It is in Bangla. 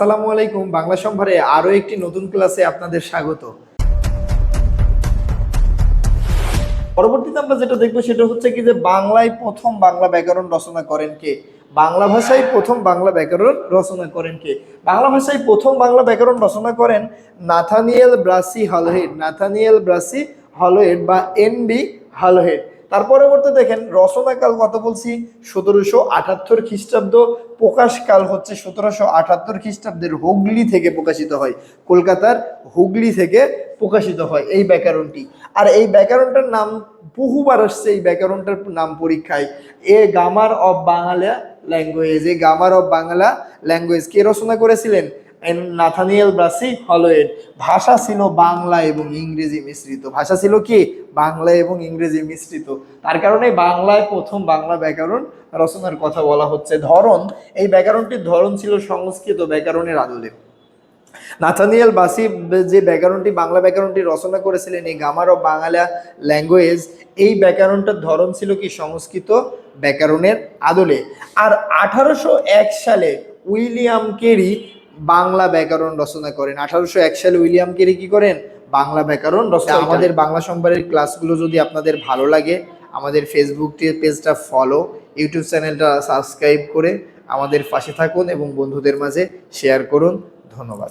আসসালামু আলাইকুম। বাংলা সম্ভারে আরও একটি নতুন ক্লাসে আপনাদের স্বাগত। পরবর্তীতে আমরা যেটা দেখব সেটা হচ্ছে কি যে বাংলায় প্রথম বাংলা ব্যাকরণ রচনা করেন কে? বাংলা ভাষায় প্রথম বাংলা ব্যাকরণ রচনা করেন কে? বাংলা ভাষায় প্রথম বাংলা ব্যাকরণ রচনা করেন Nathaniel Brassey Halhed. Nathaniel Brassey Halhed বা এন বি হলহেড। তার পরবর্তী দেখেন, রচনাকাল কথা বলছি? সতেরোশো আটাত্তর খ্রিস্টাব্দ। প্রকাশকাল হচ্ছে সতেরোশো আটাত্তর খ্রিস্টাব্দের হুগলি থেকে প্রকাশিত হয়। কলকাতার হুগলি থেকে প্রকাশিত হয় এই ব্যাকরণটি। আর এই ব্যাকরণটার নাম, বহুবার আসছে এই ব্যাকরণটার নাম পরীক্ষায়। A grammar of Bangla language, a grammar of Bangla language কে রচনা করেছিলেন? নাথানিয়েল ব্রাসি হলওয়েড ভাষা ছিল বাংলা এবং ইংরেজি মিশ্রিত। ভাষা ছিল কি? বাংলা এবং ইংরেজি মিশ্রিত। তার কারণে বাংলায় প্রথম বাংলা ব্যাকরণ রচনার কথা বলা হচ্ছে। ধরন, এই ব্যাকরণটির ধরন ছিল সংস্কৃত ব্যাকরণের আদলে। নাথানিয়েল বাসি যে ব্যাকরণটি, বাংলা ব্যাকরণটি রচনা করেছিলেন এই গামার অফ বাংলা ল্যাঙ্গুয়েজ, এই ব্যাকরণটার ধরন ছিল কি? সংস্কৃত ব্যাকরণের আদলে। আর আঠারোশো এক সালে উইলিয়াম কেরি বাংলা ব্যাকরণ রচনা করেন। আঠারোশো এক সালে উইলিয়াম কেরি কি করেন? বাংলা ব্যাকরণ রচনা আমাদের বাংলা সোমবারের ক্লাসগুলো যদি আপনাদের ভালো লাগে, আমাদের ফেসবুক পেজটা ফলো ইউটিউব চ্যানেলটা সাবস্ক্রাইব করে আমাদের পাশে থাকুন এবং বন্ধুদের মাঝে শেয়ার করুন। ধন্যবাদ।